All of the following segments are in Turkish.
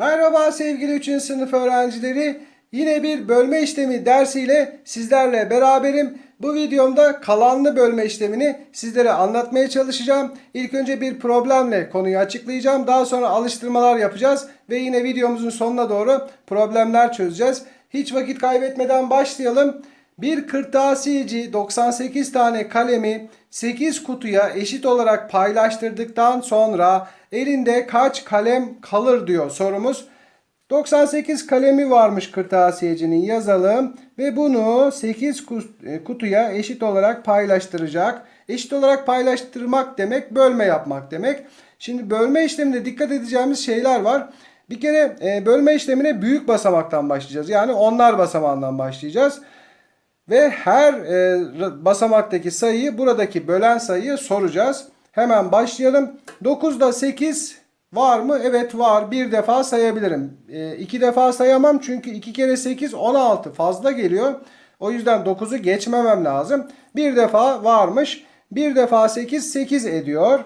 Merhaba sevgili 3. sınıf öğrencileri. Yine bir bölme işlemi dersiyle sizlerle beraberim. Bu videomda kalanlı bölme işlemini sizlere anlatmaya çalışacağım. İlk önce bir problemle konuyu açıklayacağım. Daha sonra alıştırmalar yapacağız ve yine videomuzun sonuna doğru problemler çözeceğiz. Hiç vakit kaybetmeden başlayalım. Bir kırtasiyeci 98 tane kalemi 8 kutuya eşit olarak paylaştırdıktan sonra elinde kaç kalem kalır diyor sorumuz. 98 kalemi varmış kırtasiyecinin yazalım ve bunu 8 ku- kutuya eşit olarak paylaştıracak. Eşit olarak paylaştırmak demek bölme yapmak demek. Şimdi bölme işleminde dikkat edeceğimiz şeyler var. Bir kere e, bölme işlemine büyük basamaktan başlayacağız. Yani onlar basamağından başlayacağız. Ve her e, basamaktaki sayıyı buradaki bölen sayıyı soracağız. Hemen başlayalım. 9'da 8 var mı? Evet var. Bir defa sayabilirim. E, iki defa sayamam çünkü 2 kere 8 16 fazla geliyor. O yüzden 9'u geçmemem lazım. Bir defa varmış. Bir defa 8 8 ediyor.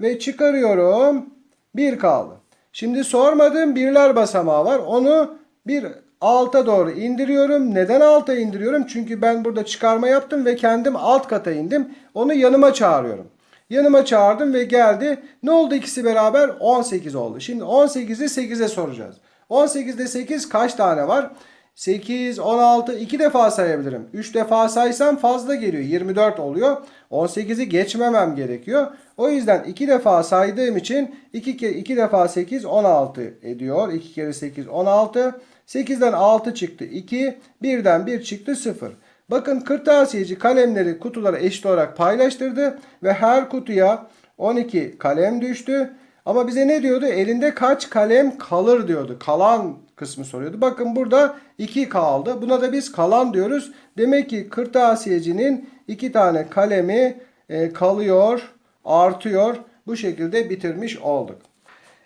Ve çıkarıyorum. 1 kaldı. Şimdi sormadığım birler basamağı var. Onu bir alta doğru indiriyorum. Neden alta indiriyorum? Çünkü ben burada çıkarma yaptım ve kendim alt kata indim. Onu yanıma çağırıyorum. Yanıma çağırdım ve geldi. Ne oldu ikisi beraber? 18 oldu. Şimdi 18'i 8'e soracağız. 18'de 8 kaç tane var? 8, 16, 2 defa sayabilirim. 3 defa saysam fazla geliyor. 24 oluyor. 18'i geçmemem gerekiyor. O yüzden 2 defa saydığım için 2 kere 2 defa 8 16 ediyor. 2 kere 8 16. 8'den 6 çıktı 2. 1'den 1 çıktı 0. Bakın kırtasiyeci kalemleri kutulara eşit olarak paylaştırdı ve her kutuya 12 kalem düştü. Ama bize ne diyordu? Elinde kaç kalem kalır diyordu. Kalan kısmı soruyordu. Bakın burada 2 kaldı. Buna da biz kalan diyoruz. Demek ki kırtasiyecinin 2 tane kalemi e, kalıyor, artıyor. Bu şekilde bitirmiş olduk.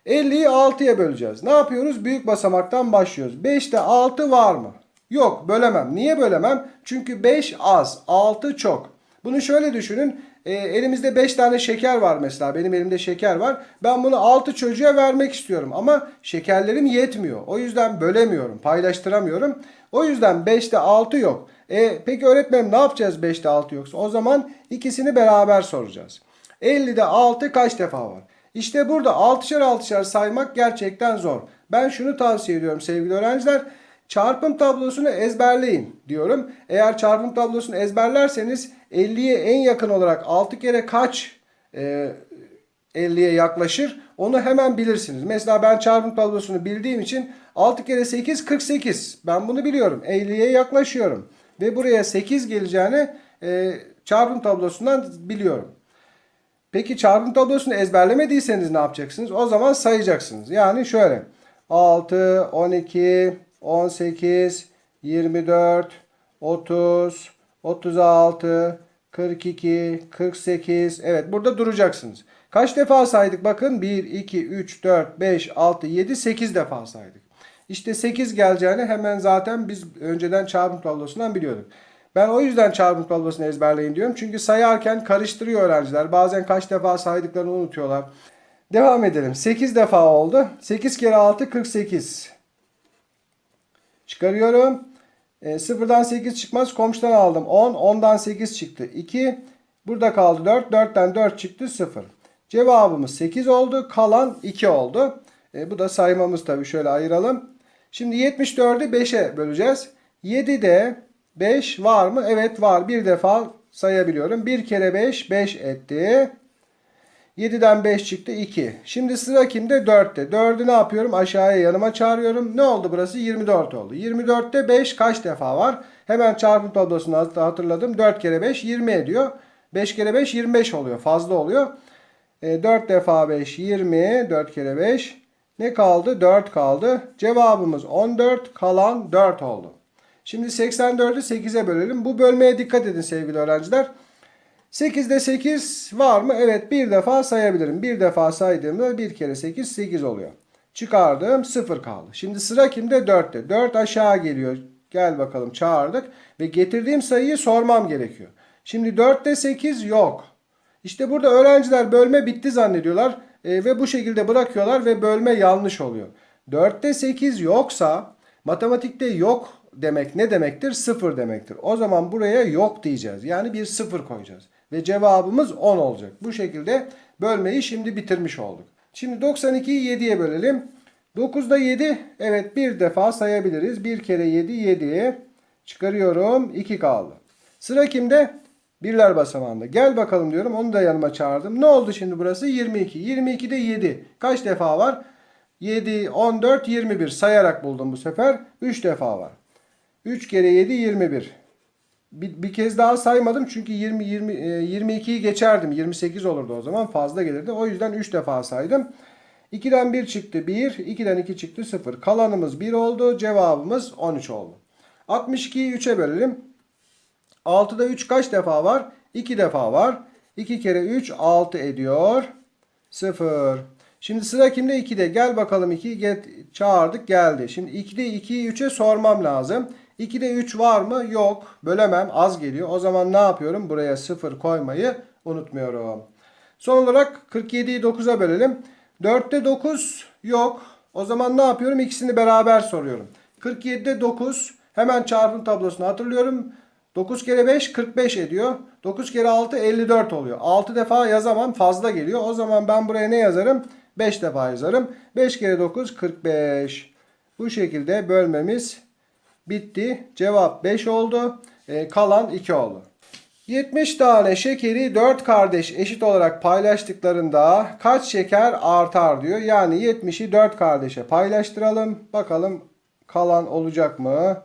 50'yi 6'ya böleceğiz. Ne yapıyoruz? Büyük basamaktan başlıyoruz. 5'te 6 var mı? Yok bölemem. Niye bölemem? Çünkü 5 az, 6 çok. Bunu şöyle düşünün. E, elimizde 5 tane şeker var mesela. Benim elimde şeker var. Ben bunu 6 çocuğa vermek istiyorum. Ama şekerlerim yetmiyor. O yüzden bölemiyorum. Paylaştıramıyorum. O yüzden 5'te 6 yok. E, peki öğretmenim ne yapacağız 5'te 6 yoksa? O zaman ikisini beraber soracağız. 50'de 6 kaç defa var? İşte burada 6'şer 6'şer saymak gerçekten zor. Ben şunu tavsiye ediyorum sevgili öğrenciler. Çarpım tablosunu ezberleyin diyorum. Eğer çarpım tablosunu ezberlerseniz 50'ye en yakın olarak 6 kere kaç e, 50'ye yaklaşır onu hemen bilirsiniz. Mesela ben çarpım tablosunu bildiğim için 6 kere 8 48. Ben bunu biliyorum. 50'ye yaklaşıyorum. Ve buraya 8 geleceğini e, çarpım tablosundan biliyorum. Peki çarpım tablosunu ezberlemediyseniz ne yapacaksınız? O zaman sayacaksınız. Yani şöyle. 6, 12, 18, 24, 30, 36, 42, 48. Evet burada duracaksınız. Kaç defa saydık? Bakın 1, 2, 3, 4, 5, 6, 7, 8 defa saydık. İşte 8 geleceğini hemen zaten biz önceden çarpım tablosundan biliyorduk. Ben o yüzden çarpım tablosunu ezberleyin diyorum. Çünkü sayarken karıştırıyor öğrenciler. Bazen kaç defa saydıklarını unutuyorlar. Devam edelim. 8 defa oldu. 8 kere 6 48. Çıkarıyorum. E, sıfırdan 8 çıkmaz. Komşudan aldım. 10. 10'dan 8 çıktı. 2. Burada kaldı 4. 4'ten 4 çıktı. 0. Cevabımız 8 oldu. Kalan 2 oldu. E, bu da saymamız tabii. Şöyle ayıralım. Şimdi 74'ü 5'e böleceğiz. 7'de 5 var mı? Evet var. Bir defa sayabiliyorum. 1 kere 5 5 etti. 7'den 5 çıktı 2. Şimdi sıra kimde? 4'te. 4'ü ne yapıyorum? Aşağıya yanıma çağırıyorum. Ne oldu burası? 24 oldu. 24'te 5 kaç defa var? Hemen çarpım tablosunu hatırladım. 4 kere 5 20 ediyor. 5 kere 5 25 oluyor. Fazla oluyor. E, 4 defa 5 20. 4 kere 5. Ne kaldı? 4 kaldı. Cevabımız 14. Kalan 4 oldu. Şimdi 84'ü 8'e bölelim. Bu bölmeye dikkat edin sevgili öğrenciler. 8'de 8 var mı? Evet bir defa sayabilirim. Bir defa saydığımda 1 kere 8 8 oluyor. Çıkardım 0 kaldı. Şimdi sıra kimde? 4'te. 4 aşağı geliyor. Gel bakalım çağırdık. Ve getirdiğim sayıyı sormam gerekiyor. Şimdi 4'te 8 yok. İşte burada öğrenciler bölme bitti zannediyorlar. E, ve bu şekilde bırakıyorlar ve bölme yanlış oluyor. 4'te 8 yoksa matematikte yok demek ne demektir? 0 demektir. O zaman buraya yok diyeceğiz. Yani bir 0 koyacağız. Ve cevabımız 10 olacak. Bu şekilde bölmeyi şimdi bitirmiş olduk. Şimdi 92'yi 7'ye bölelim. 9'da 7 evet bir defa sayabiliriz. 1 kere 7 7'ye çıkarıyorum. 2 kaldı. Sıra kimde? Birler basamağında. Gel bakalım diyorum. Onu da yanıma çağırdım. Ne oldu şimdi burası? 22. 22'de 7. Kaç defa var? 7, 14, 21. Sayarak buldum bu sefer. 3 defa var. 3 kere 7, 21. Bir, bir kez daha saymadım çünkü 20, 20, e, 22'yi geçerdim. 28 olurdu o zaman fazla gelirdi. O yüzden 3 defa saydım. 2'den 1 çıktı 1, 2'den 2 çıktı 0. Kalanımız 1 oldu. Cevabımız 13 oldu. 62'yi 3'e bölelim. 6'da 3 kaç defa var? 2 defa var. 2 kere 3 6 ediyor. 0. Şimdi sıra kimde? 2'de. Gel bakalım 2. Get, çağırdık geldi. Şimdi 2'de 2'yi 3'e sormam lazım. 2'de 3 var mı? Yok. Bölemem. Az geliyor. O zaman ne yapıyorum? Buraya 0 koymayı unutmuyorum. Son olarak 47'yi 9'a bölelim. 4'te 9 yok. O zaman ne yapıyorum? İkisini beraber soruyorum. 47'de 9. Hemen çarpım tablosunu hatırlıyorum. 9 kere 5 45 ediyor. 9 kere 6 54 oluyor. 6 defa yazamam fazla geliyor. O zaman ben buraya ne yazarım? 5 defa yazarım. 5 kere 9 45. Bu şekilde bölmemiz bitti. Cevap 5 oldu. Ee, kalan 2 oldu. 70 tane şekeri 4 kardeş eşit olarak paylaştıklarında kaç şeker artar diyor. Yani 70'i 4 kardeşe paylaştıralım. Bakalım kalan olacak mı?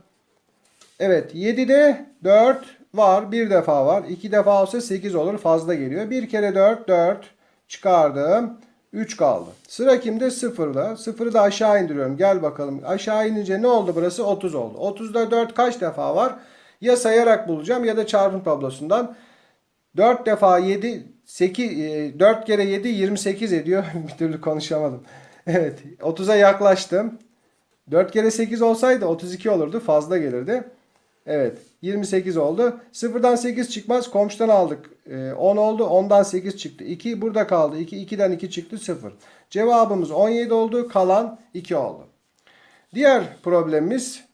Evet 7'de 4 var. Bir defa var. 2 defa olsa 8 olur. Fazla geliyor. 1 kere 4 4 çıkardım. 3 kaldı. Sıra kimde? 0'da. 0'ı da aşağı indiriyorum. Gel bakalım. Aşağı inince ne oldu burası? 30 oldu. 30'da 4 kaç defa var? Ya sayarak bulacağım ya da çarpım tablosundan. 4 defa 7 8 4 kere 7 28 ediyor. Bir türlü konuşamadım. Evet 30'a yaklaştım. 4 kere 8 olsaydı 32 olurdu. Fazla gelirdi. Evet 28 oldu. 0'dan 8 çıkmaz. Komşudan aldık. Ee, 10 oldu. 10'dan 8 çıktı. 2 burada kaldı. 2 2'den 2 çıktı 0. Cevabımız 17 oldu. Kalan 2 oldu. Diğer problemimiz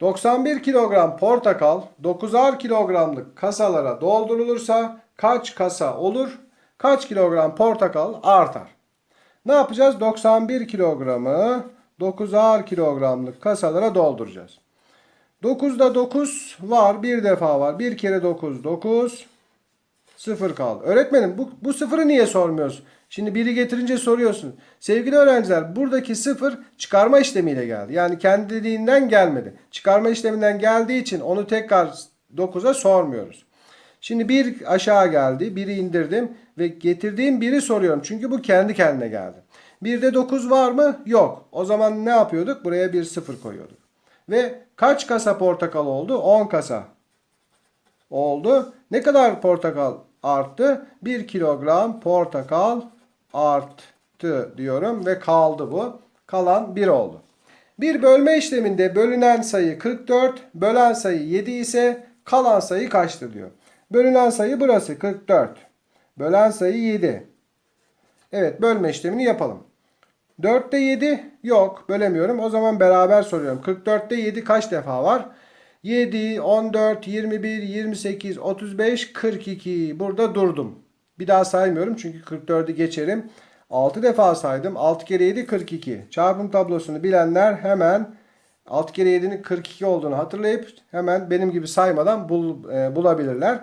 91 kilogram portakal 9'ar kilogramlık kasalara doldurulursa kaç kasa olur? Kaç kilogram portakal artar? Ne yapacağız? 91 kilogramı 9'ar kilogramlık kasalara dolduracağız. 9'da 9 var. Bir defa var. Bir kere 9 9 0 kaldı. Öğretmenim bu, bu sıfırı niye sormuyoruz? Şimdi biri getirince soruyorsun. Sevgili öğrenciler buradaki sıfır çıkarma işlemiyle geldi. Yani kendiliğinden gelmedi. Çıkarma işleminden geldiği için onu tekrar 9'a sormuyoruz. Şimdi bir aşağı geldi. Biri indirdim ve getirdiğim biri soruyorum. Çünkü bu kendi kendine geldi. Birde 9 var mı? Yok. O zaman ne yapıyorduk? Buraya bir sıfır koyuyorduk. Ve kaç kasa portakal oldu? 10 kasa oldu. Ne kadar portakal arttı? 1 kilogram portakal arttı diyorum ve kaldı bu. Kalan 1 oldu. Bir bölme işleminde bölünen sayı 44, bölen sayı 7 ise kalan sayı kaçtır diyor. Bölünen sayı burası 44. Bölen sayı 7. Evet bölme işlemini yapalım. 4'te 7 yok bölemiyorum. O zaman beraber soruyorum. 44'te 7 kaç defa var? 7, 14, 21, 28, 35, 42. Burada durdum. Bir daha saymıyorum çünkü 44'ü geçerim. 6 defa saydım. 6 kere 7 42. Çarpım tablosunu bilenler hemen 6 kere 7'nin 42 olduğunu hatırlayıp hemen benim gibi saymadan bul, e, bulabilirler.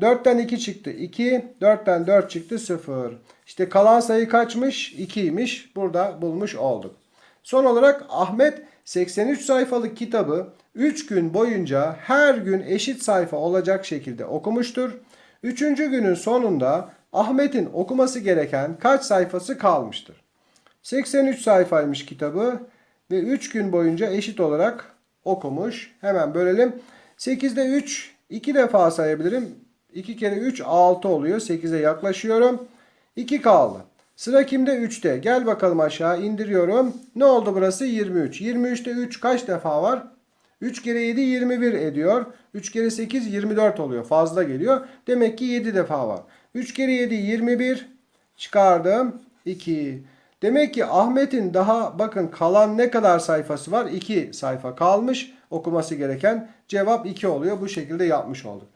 4'ten 2 çıktı 2. 4'ten 4 çıktı 0. İşte kalan sayı kaçmış? 2'ymiş. Burada bulmuş olduk. Son olarak Ahmet 83 sayfalık kitabı 3 gün boyunca her gün eşit sayfa olacak şekilde okumuştur. 3. günün sonunda Ahmet'in okuması gereken kaç sayfası kalmıştır? 83 sayfaymış kitabı ve 3 gün boyunca eşit olarak okumuş. Hemen bölelim. 8'de 3 2 defa sayabilirim. 2 kere 3 6 oluyor. 8'e yaklaşıyorum. 2 kaldı. Sıra kimde? 3'te. Gel bakalım aşağı indiriyorum. Ne oldu burası? 23. 23'te 3 kaç defa var? 3 kere 7 21 ediyor. 3 kere 8 24 oluyor. Fazla geliyor. Demek ki 7 defa var. 3 kere 7 21 çıkardım. 2. Demek ki Ahmet'in daha bakın kalan ne kadar sayfası var? 2 sayfa kalmış okuması gereken. Cevap 2 oluyor. Bu şekilde yapmış olduk.